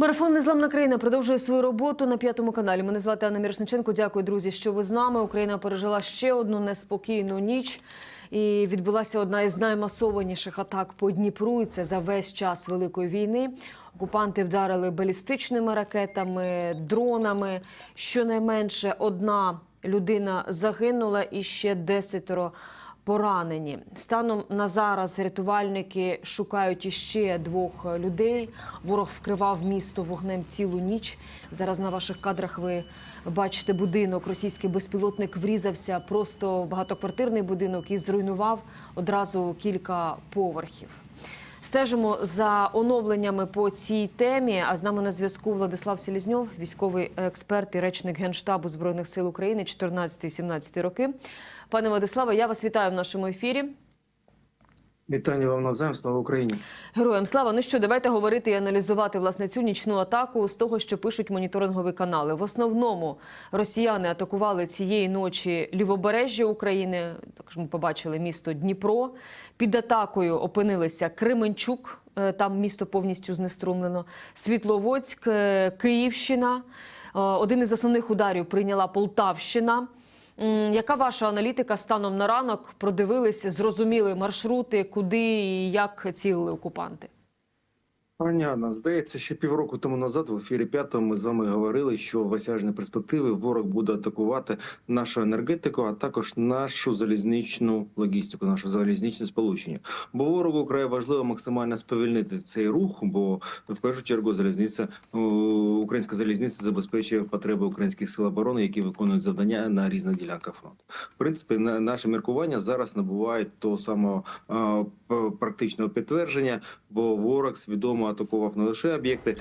Марафон Незламна країна продовжує свою роботу на п'ятому каналі. Мене звати Анна Мірошниченко. Дякую, друзі, що ви з нами. Україна пережила ще одну неспокійну ніч. І відбулася одна із наймасованіших атак по Дніпру. І це за весь час великої війни. Окупанти вдарили балістичними ракетами, дронами. Щонайменше одна людина загинула і ще десятеро поранені. Станом на зараз рятувальники шукають іще двох людей. Ворог вкривав місто вогнем цілу ніч. Зараз на ваших кадрах ви бачите будинок. Російський безпілотник врізався просто в багатоквартирний будинок і зруйнував одразу кілька поверхів. Стежимо за оновленнями по цій темі. А з нами на зв'язку Владислав Селізньов, військовий експерт і речник генштабу збройних сил України 14-17 роки. Пане Владиславе, я вас вітаю в нашому ефірі. Вітання вам навзаєм, слава Україні. Героям слава. Ну що, давайте говорити і аналізувати власне цю нічну атаку з того, що пишуть моніторингові канали. В основному росіяни атакували цієї ночі лівобережжя України. Також ми побачили місто Дніпро. Під атакою опинилися Кременчук. е, Там місто повністю знеструмлено. Світловодськ, е, Київщина. Е, Один із основних ударів прийняла Полтавщина. Яка ваша аналітика станом на ранок? Продивилися, зрозуміли маршрути, куди і як цілили окупанти? Анна, здається, що півроку тому назад в ефірі п'ятого ми з вами говорили, що в осяжній перспективи ворог буде атакувати нашу енергетику, а також нашу залізничну логістику, наше залізничне сполучення. Бо ворогу край важливо максимально сповільнити цей рух, бо в першу чергу залізниця українська залізниця забезпечує потреби українських сил оборони, які виконують завдання на різних ділянках фронту. В принципі, на наше міркування зараз набувають того самого п- практичного підтвердження, бо ворог свідомо атакував не лише об'єкти.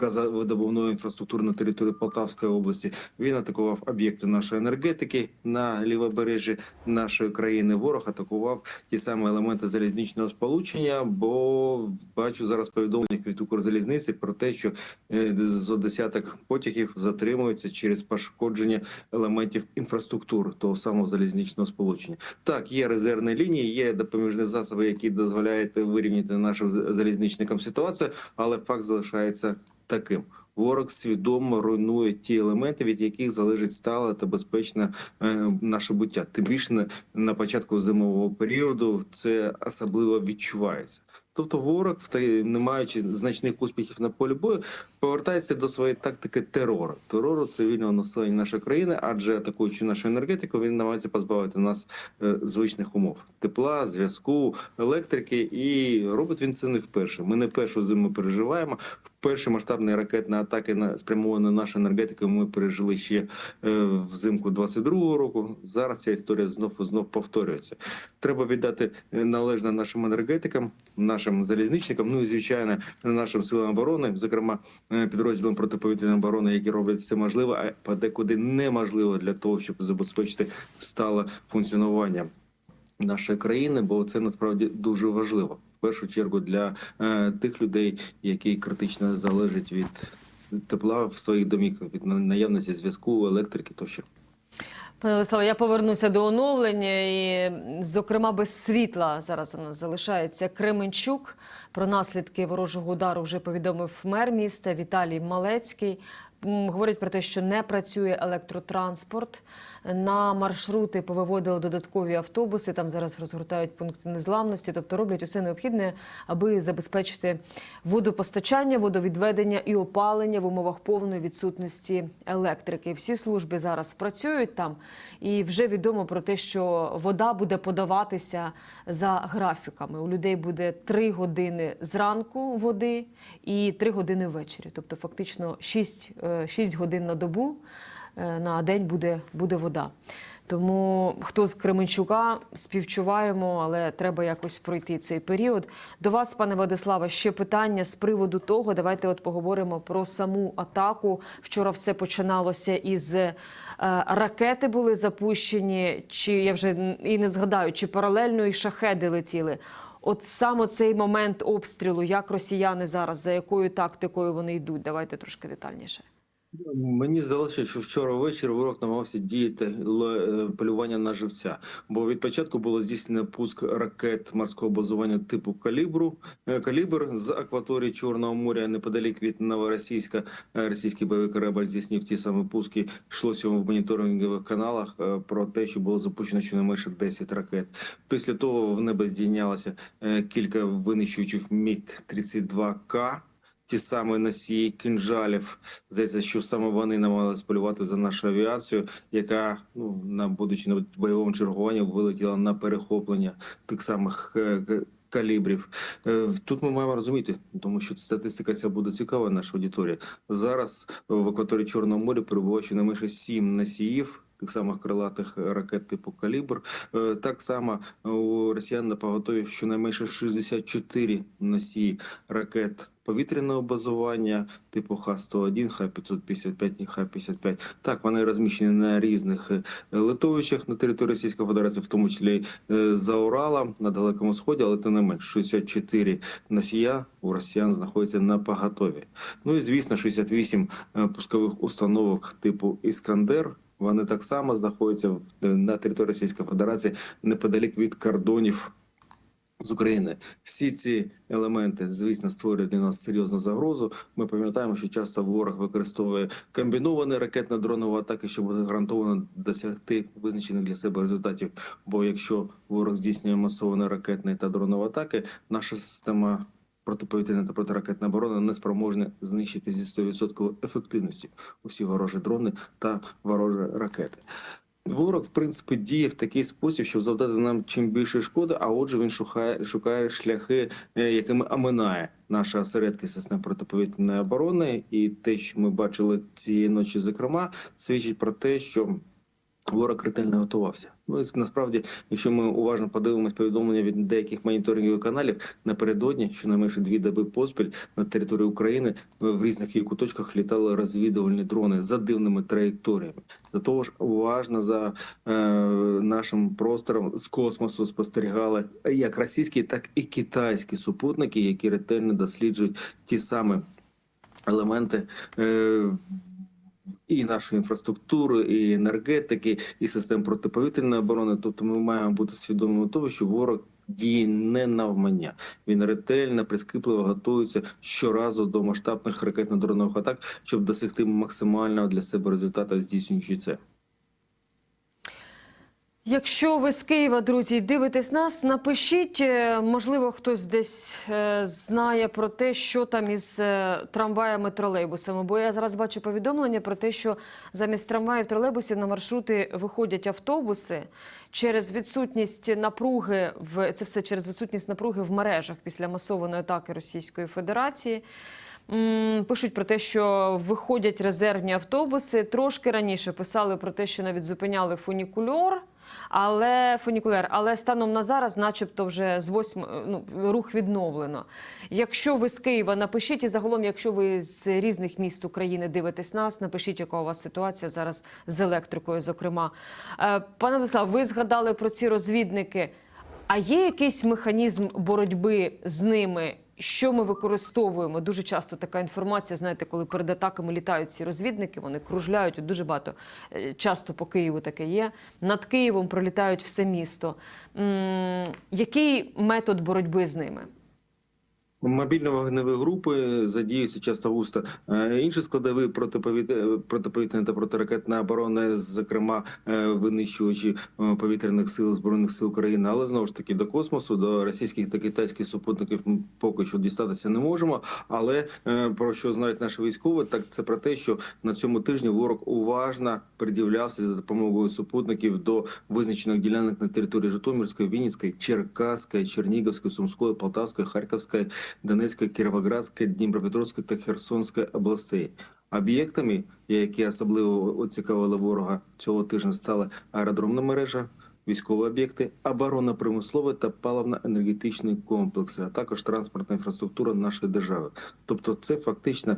Газовидобувної інфраструктури на території Полтавської області він атакував об'єкти нашої енергетики на лівобережжі нашої країни. Ворог атакував ті самі елементи залізничного сполучення. Бо бачу зараз повідомлення від Укрзалізниці про те, що е, зо десяток потягів затримуються через пошкодження елементів інфраструктури того самого залізничного сполучення. Так, є резервні лінії, є допоміжні засоби, які дозволяють вирівняти нашим залізничникам ситуацію, але факт залишається таким. Ворог свідомо руйнує ті елементи, від яких залежить стале та безпечне е, наше буття. Тим більше на початку зимового періоду це особливо відчувається. Тобто ворог, не маючи значних успіхів на полі бою, повертається до своєї тактики терору. Терору цивільного населення нашої країни, адже атакуючи нашу енергетику, він намагається позбавити нас е, звичних умов тепла, зв'язку, електрики, і робить він це не вперше. Ми не першу зиму переживаємо. Вперше масштабні ракетні атаки на спрямовані на нашу енергетику. Ми пережили ще е, взимку 22-го року. Зараз ця історія знов і знов повторюється. Треба віддати е, належне нашим енергетикам, нашим залізничникам, ну і звичайно нашим силам оборони, зокрема е, підрозділам протиповітряної оборони, які роблять все можливе, а подекуди неможливо для того, щоб забезпечити стале функціонування нашої країни, бо це насправді дуже важливо в першу чергу для е, тих людей, які критично залежать від тепла в своїх домівках, від наявності зв'язку, електрики тощо. Пане Владиславе, я повернуся до оновлення. І, зокрема, без світла зараз у нас залишається Кременчук. Про наслідки ворожого удару вже повідомив мер міста Віталій Малецький. Говорять про те, що не працює електротранспорт. На маршрути повиводили додаткові автобуси. Там зараз розгортають пункти незламності, тобто роблять усе необхідне, аби забезпечити водопостачання, водовідведення і опалення в умовах повної відсутності електрики. Всі служби зараз працюють там, і вже відомо про те, що вода буде подаватися за графіками. У людей буде 3 години зранку води і 3 години ввечері. Тобто, фактично 6, 6 годин на добу е, на день буде, буде вода. Тому хто з Кременчука співчуваємо, але треба якось пройти цей період. До вас, пане Владиславе, ще питання з приводу того. Давайте от поговоримо про саму атаку. Вчора все починалося із е, ракети були запущені, чи я вже і не згадаю, чи паралельно і шахеди летіли. От саме цей момент обстрілу, як росіяни зараз, за якою тактикою вони йдуть? Давайте трошки детальніше. Мені здалося, що вчора ввечері ворог намагався діяти е, полювання на живця, бо від початку було здійснено пуск ракет морського базування типу калібру е, калібр з акваторії Чорного моря неподалік від Новоросійська. Е, Російський бойовий корабль здійснив ті самі пуски. Йшлося в моніторингових каналах про те, що було запущено щонайменше 10 ракет. Після того в небо здійнялося кілька винищувачів міг 32 к Ті самі носії кинжалів. Здається, що саме вони намагалися полювати за нашу авіацію, яка ну на будучи на бойовому чергуванні вилетіла на перехоплення тих самих е, калібрів. Е, Тут ми маємо розуміти, тому що статистика ця буде цікава наша аудиторія. Зараз в акваторії Чорного моря перебуває щонайменше сім носіїв. Тих самих крилатих ракет типу калібр, Е, так само у росіян на поготові щонайменше 64 носії ракет повітряного базування, типу Х-101, Х-555 і Х-55. Так, вони розміщені на різних е, литовищах на території Російської Федерації, в тому числі е, за Уралом, на Далекому Сході, але тим не менш 64 носія у росіян знаходяться на поготові. Ну і звісно, 68 е, пускових установок типу Іскандер. Вони так само знаходяться в- на території Російської Федерації неподалік від кордонів з України. Всі ці елементи, звісно, створюють для нас серйозну загрозу. Ми пам'ятаємо, що часто ворог використовує комбіновані ракетно-дронові атаки, щоб гарантовано досягти визначених для себе результатів. Бо якщо ворог здійснює масовані ракетні та дронові атаки, наша система. Протиповітряна та протиракетна оборона не спроможна знищити зі 100% ефективністю усі ворожі дрони та ворожі ракети. Ворог, в принципі, діє в такий спосіб, щоб завдати нам чим більше шкоди, а отже, він шукає, шукає шляхи, е, якими оминає наші осередки систем протиповітряної оборони. І те, що ми бачили цієї ночі, зокрема, свідчить про те, що ворог ретельно готувався. Ну насправді, якщо ми уважно подивимось повідомлення від деяких моніторингових каналів напередодні, щонайменше дві доби поспіль на території України в різних її куточках літали розвідувальні дрони за дивними траєкторіями. До того ж, уважно за е, нашим простором з космосу спостерігали як російські, так і китайські супутники, які ретельно досліджують ті самі елементи. Е, і нашої інфраструктури, і енергетики, і систем протиповітряної оборони. Тобто, ми маємо бути свідомими того, що ворог діє не навмання. Він ретельно, прискіпливо готується щоразу до масштабних ракетно-дронових атак, щоб досягти максимального для себе результату, здійснюючи це. Якщо ви з Києва, друзі, дивитесь нас, напишіть. е, Можливо, хтось десь е, знає про те, що там із е, трамваями тролейбусами. Бо я зараз бачу повідомлення про те, що замість трамваїв тролейбусів на маршрути виходять автобуси через відсутність напруги в це все через відсутність напруги в мережах після масованої атаки Російської Федерації. Пишуть про те, що виходять резервні автобуси. Трошки раніше писали про те, що навіть зупиняли фунікульор. Але фунікулер, але станом на зараз, начебто, вже з 8, ну, рух відновлено. Якщо ви з Києва, напишіть і загалом, якщо ви з різних міст України дивитесь нас, напишіть, яка у вас ситуація зараз з електрикою. Зокрема, Е, пане Владислав, ви згадали про ці розвідники. А є якийсь механізм боротьби з ними? Що ми використовуємо? Дуже часто така інформація, знаєте, коли перед атаками літають ці розвідники, вони кружляють дуже багато. е, Часто по Києву таке є. Над Києвом пролітають все місто. Який метод боротьби з ними? Мобільно-вогневі групи задіюються часто густо. Е, Інші складові протиповітря- протиповітряна та протиракетна оборона, зокрема е, винищувачі е, повітряних сил збройних сил України, але знову ж таки до космосу, до російських та китайських супутників ми поки що дістатися не можемо. Але про що знають наші військові, так це про те, що на цьому тижні ворог уважно приділявся за допомогою супутників до визначених ділянок на території Житомирської, Вінницької, Черкаської, Чернігівської, Сумської, Полтавської, Харківської, Донецької, Кіровоградської, Дніпропетровської та Херсонської областей. Об'єктами, які особливо оцікавили ворога цього тижня, стали аеродромна мережа, військові об'єкти, оборонно-промислові та паливно-енергетичні комплекси, а також транспортна інфраструктура нашої держави. Тобто, це фактично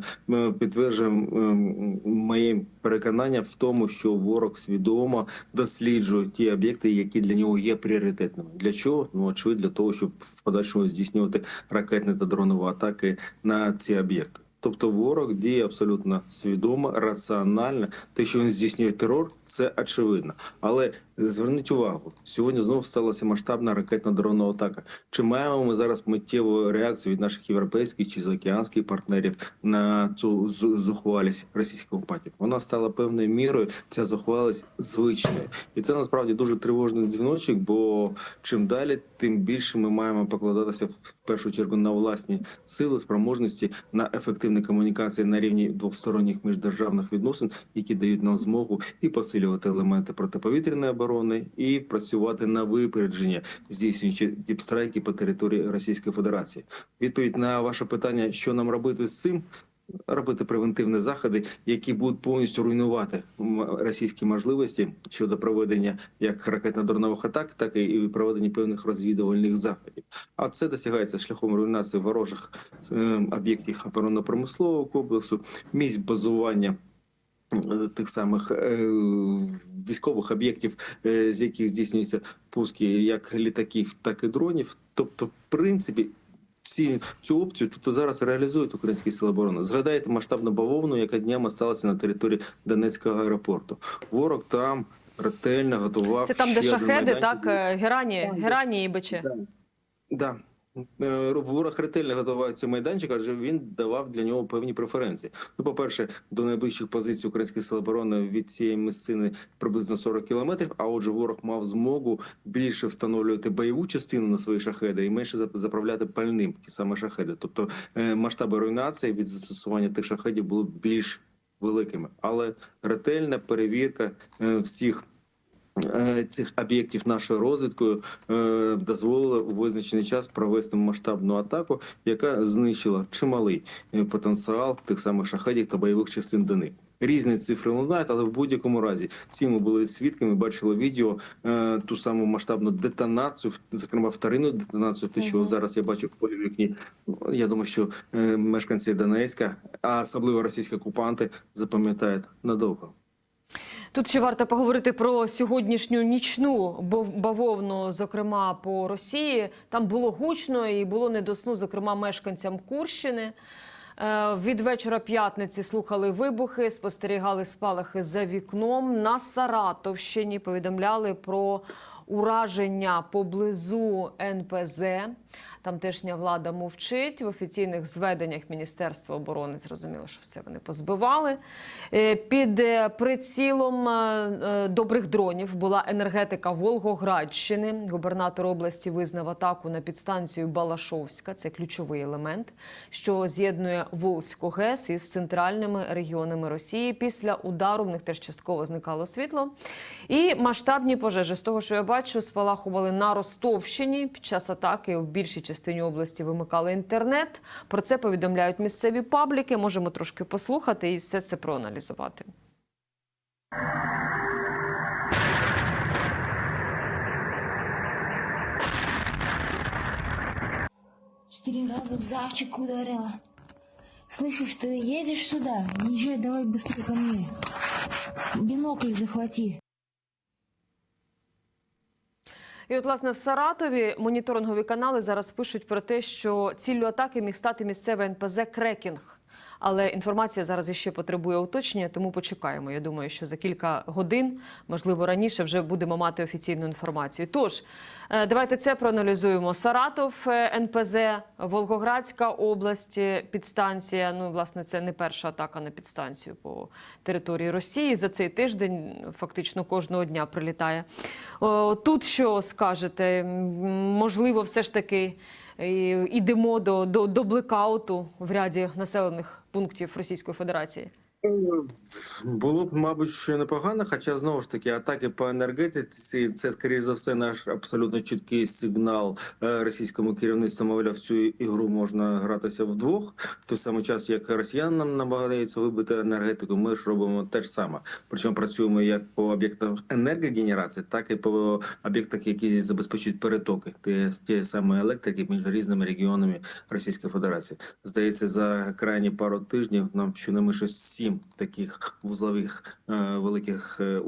підтверджує ем, моє переконання в тому, що ворог свідомо досліджує ті об'єкти, які для нього є пріоритетними. Для чого? Ну очевидно, для того, щоб в подальшому здійснювати ракетні та дронові атаки на ці об'єкти. Тобто ворог діє абсолютно свідомо, раціонально. Те, що він здійснює терор, це очевидно. Але зверніть увагу, сьогодні знову сталася масштабна ракетна дронова атака. Чи маємо ми зараз миттєву реакцію від наших європейських чи заокеанських партнерів на цю зухвалість російських окупантів? Вона стала певною мірою ця зухвалість звичною, і це насправді дуже тривожний дзвіночок. Бо чим далі, тим більше ми маємо покладатися в першу чергу на власні сили, спроможності на ефективні комунікації на рівні двосторонніх міждержавних відносин, які дають нам змогу і посилювати елементи протиповітряної оборони, і працювати на випередження, здійснюючи діпстрайки по території Російської Федерації. Відповідь на ваше питання, що нам робити з цим. Робити превентивні заходи, які будуть повністю руйнувати російські можливості щодо проведення як ракетно-дронових атак, так і проведення певних розвідувальних заходів. А це досягається шляхом руйнації ворожих е, об'єктів оборонно-промислового комплексу, місць базування. е, Тих самих е, військових об'єктів, з яких здійснюються пуски як літаків, так і дронів. Тобто, в принципі, ці цю опцію тут зараз реалізують українські сили оборони. Згадайте масштабну бавовну, яка днями сталася на території Донецького аеропорту. Ворог там ретельно готував Це там, де шахеди, так, Герані, Герані і Бичі. Да. Да. Е, Ворог ретельно готував цей майданчик, адже він давав для нього певні преференції. Ну, по-перше, до найближчих позицій українських сил оборони від цієї місцини приблизно 40 кілометрів. А отже, ворог мав змогу більше встановлювати бойову частину на свої шахеди і менше заправляти пальним ті саме шахеди. Тобто е, масштаби руйнації від застосування тих шахедів були більш великими, але ретельна перевірка е, всіх. Е, Цих об'єктів нашою розвідкою е, дозволила у визначений час провести масштабну атаку, яка знищила чималий е, потенціал тих самих шахедів та бойових частин до них. Різні цифри лунають, але в будь-якому разі всі ми були свідками, бачили відео е, ту саму масштабну детонацію, зокрема вторинну детонацію, те, що Мгм. зараз я бачу в полі вікні. Я думаю, що е, мешканці Донецька, а особливо російські окупанти, запам'ятають надовго. Тут ще варто поговорити про сьогоднішню нічну бав- бавовну, зокрема по Росії. Там було гучно і було не до сну, зокрема мешканцям Курщини. Е, Від вечора п'ятниці слухали вибухи, спостерігали спалахи за вікном. На Саратовщині повідомляли про ураження поблизу НПЗ. Тамтешня влада мовчить в офіційних зведеннях Міністерства оборони. Зрозуміло, що все вони позбивали. Е, Під е, прицілом е, добрих дронів була енергетика Волгоградщини. Губернатор області визнав атаку на підстанцію Балашовська. Це ключовий елемент, що з'єднує Волзьку ГЕС із центральними регіонами Росії. Після удару в них теж частково зникало світло. І масштабні пожежі з того, що я бачу, спалахували на Ростовщині. Під час атаки в більшій частині області вимикали інтернет. Про це повідомляють місцеві пабліки. Можемо трошки послухати і все це проаналізувати. Четыре раза в завчик ударила. Слышишь, ты едешь сюда? Езжай давай быстрее ко мне. Бинокль захвати. І от, власне, в Саратові моніторингові канали зараз пишуть про те, що ціллю атаки міг стати місцеве НПЗ Крекінг. Але інформація зараз іще потребує уточнення, тому почекаємо. Я думаю, що за кілька годин, можливо, раніше вже будемо мати офіційну інформацію. Тож е, давайте це проаналізуємо. Саратов, е, НПЗ, Волгоградська область, е, підстанція. Ну, власне, це не перша атака на підстанцію по території Росії. За цей тиждень фактично кожного дня прилітає. Тут що скажете? Можливо, все ж таки йдемо до, до, до блекауту в ряді населених пунктів Російської Федерації. Було б, мабуть, що непогано, хоча знову ж таки атаки по енергетиці це скоріш за все наш абсолютно чіткий сигнал е, російському керівництву. Мовляв, цю ігру можна гратися вдвох. В той самий час, як росіянам намагаються вибити енергетику, ми ж робимо те ж саме. Причому працюємо як по об'єктах енергогенерації, так і по об'єктах, які забезпечують перетоки ті, ті саме електрики між різними регіонами Російської Федерації. Здається, за крайні пару тижнів нам щонайменше сім сім таких вузлових е, великих е,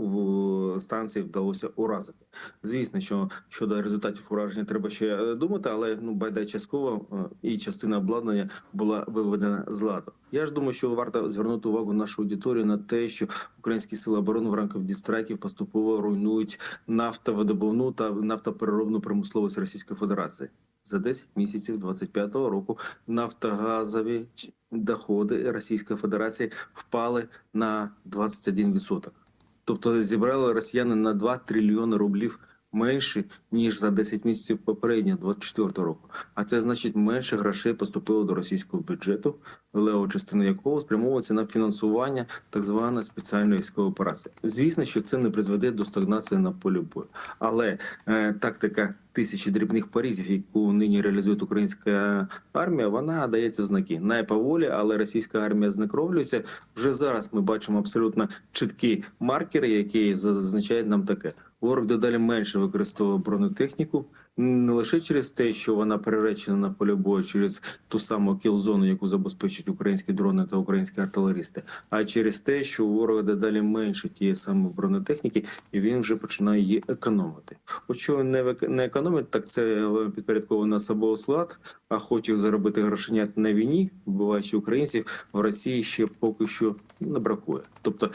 станцій вдалося уразити. Звісно, що щодо результатів ураження треба ще е, думати, але ну байдай частково і частина обладнання була виведена з ладу. Я ж думаю, що варто звернути увагу нашу аудиторію на те, що українські сили оборони в рамках дістрайків поступово руйнують нафтовидобувну та нафтопереробну промисловість Російської Федерації. За 10 місяців 25-го року нафтогазові доходи Російської Федерації впали на 21%. Тобто зібрали росіяни на 2 трильйони рублів менше, ніж за 10 місяців попереднього 24 року. А це значить менше грошей поступило до російського бюджету, лева частина якого спрямовується на фінансування так званої спеціальної військової операції. Звісно, що це не призведе до стагнації на полі бою, але е, тактика тисячі дрібних порізів, яку нині реалізує українська армія, вона дається знаки найповолі, але російська армія знекровлюється. Вже зараз ми бачимо абсолютно чіткі маркери, які зазначають нам таке. Ворог дедалі менше використовував бронетехніку не лише через те, що вона переречена на полі бою через ту саму кіл-зону, яку забезпечують українські дрони та українські артилеристи, а через те, що ворога дедалі менше тієї самої бронетехніки, і він вже починає її економити. От що не не економить, так це е, підпорядковано особовий склад, а хоче заробити грошенят на війні, вбиваючи українців в Росії ще поки що не бракує. Тобто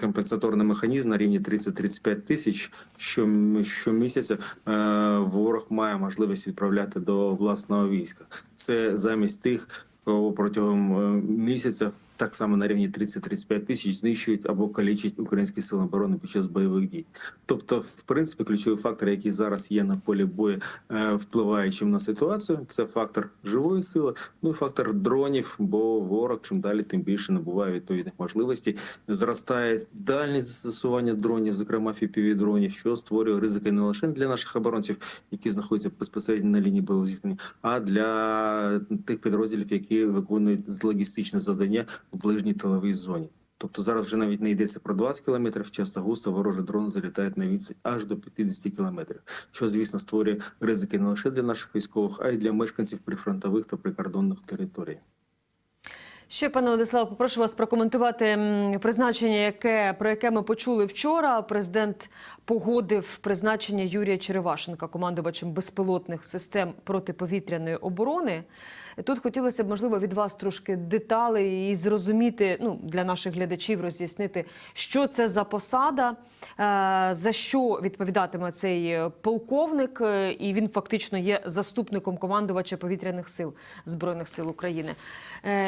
компенсаторний механізм на рівні 30-35 тисяч що- щомісяця е, ворог має можливість відправляти до власного війська. Це замість тих, кого протягом е, місяця так само на рівні 30-35 тисяч знищують або калічать українські сили оборони під час бойових дій. Тобто, в принципі, ключовий фактор, який зараз є на полі бою, е, впливаючим на ситуацію, це фактор живої сили, ну і фактор дронів, бо ворог чим далі, тим більше набуває відповідних можливостей. Зростає дальність застосування дронів, зокрема fpv дронів, що створює ризики не лише для наших оборонців, які знаходяться безпосередньо на лінії бойового зіткнення, а для тих підрозділів, які виконують логістичне завдання в ближній тиловій зоні. Тобто зараз вже навіть не йдеться про 20 кілометрів, часто густо ворожі дрони залітають на відстань аж до 50 кілометрів, що звісно створює ризики не лише для наших військових, а й для мешканців прифронтових та прикордонних територій. Ще пане Владиславе, попрошу вас прокоментувати призначення, яке про яке ми почули вчора. Президент погодив призначення Юрія Черевашенка командувачем безпілотних систем протиповітряної оборони. Тут хотілося б, можливо, від вас трошки деталей і зрозуміти ну для наших глядачів, роз'яснити, що це за посада, е, за що відповідатиме цей е, полковник, е, і він фактично є заступником командувача повітряних сил збройних сил України.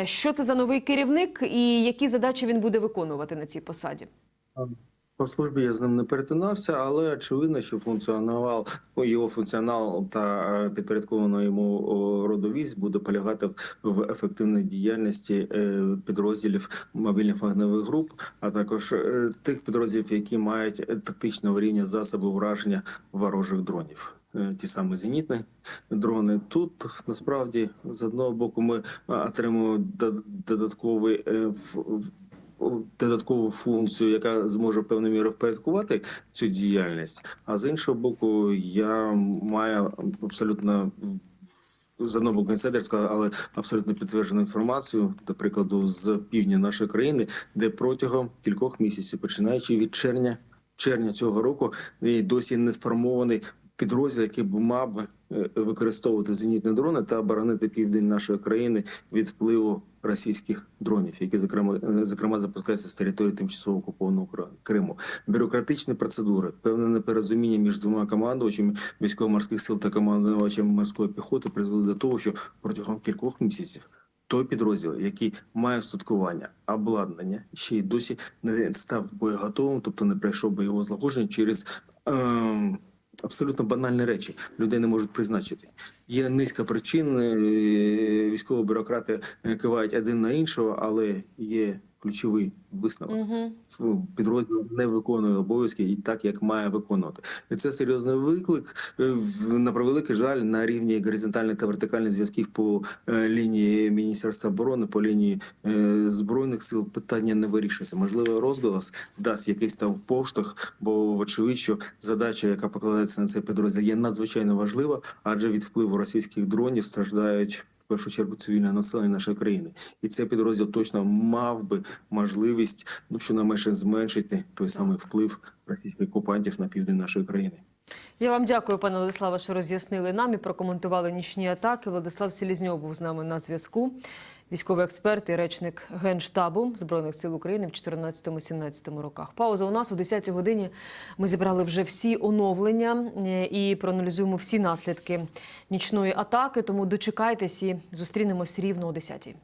Що це за новий керівник і які задачі він буде виконувати на цій посаді? По службі я з ним не перетинався, але очевидно, що функціонував його функціонал та е, підпорядковано йому військ буде полягати в- ефективній діяльності е, підрозділів мобільних вогневих груп, а також е, тих підрозділів, які мають тактичного рівня засоби враження ворожих дронів. Ті самі зенітні дрони. Тут насправді з одного боку ми отримуємо додатковий додаткову функцію, яка зможе певною мірою впорядкувати цю діяльність. А з іншого боку, я маю абсолютно з одного боку інсайдерську, але абсолютно підтверджену інформацію, до прикладу, з півдня нашої країни, де протягом кількох місяців, починаючи від червня, червня цього року, досі не сформований підрозділ, який б мав е, використовувати зенітні дрони та оборонити південь нашої країни від впливу російських дронів, які зокрема е, зокрема запускаються з території тимчасово окупованого Криму. Бюрократичні процедури, певне непорозуміння між двома командувачами військово-морських сил та командувачем морської піхоти призвели до того, що протягом кількох місяців. Той підрозділ, який має устаткування, обладнання, ще й досі не став боєготовим, тобто не пройшов бойового злагодження через ем, абсолютно банальні речі. Людей не можуть призначити. Є низка причин. е, Військові бюрократи кивають один на іншого, але є ключовий висновок. Угу. Підрозділ не виконує обов'язки і так, як має виконувати. І це серйозний виклик. Е, На превеликий жаль, на рівні горизонтальних та вертикальних зв'язків по е, лінії Міністерства оборони, по лінії е, збройних сил питання не вирішується. Можливо, розголос дасть якийсь там поштовх, бо вочевидь, що задача, яка покладається на цей підрозділ, є надзвичайно важлива, адже від впливу російських дронів страждають. Першу чергу цивільне населення нашої країни. І цей підрозділ точно мав би можливість ну щонайменше зменшити той самий вплив російських окупантів на південь нашої країни. Я вам дякую, пане Владиславе, що роз'яснили нам і прокоментували нічні атаки. Владислав Селізньов був з нами на зв'язку. Військовий експерт і речник Генштабу Збройних сил України в 2014-2017 роках. Пауза у нас о 10-й годині. Ми зібрали вже всі оновлення е, і проаналізуємо всі наслідки нічної атаки. Тому дочекайтесь і зустрінемось рівно о 10-й.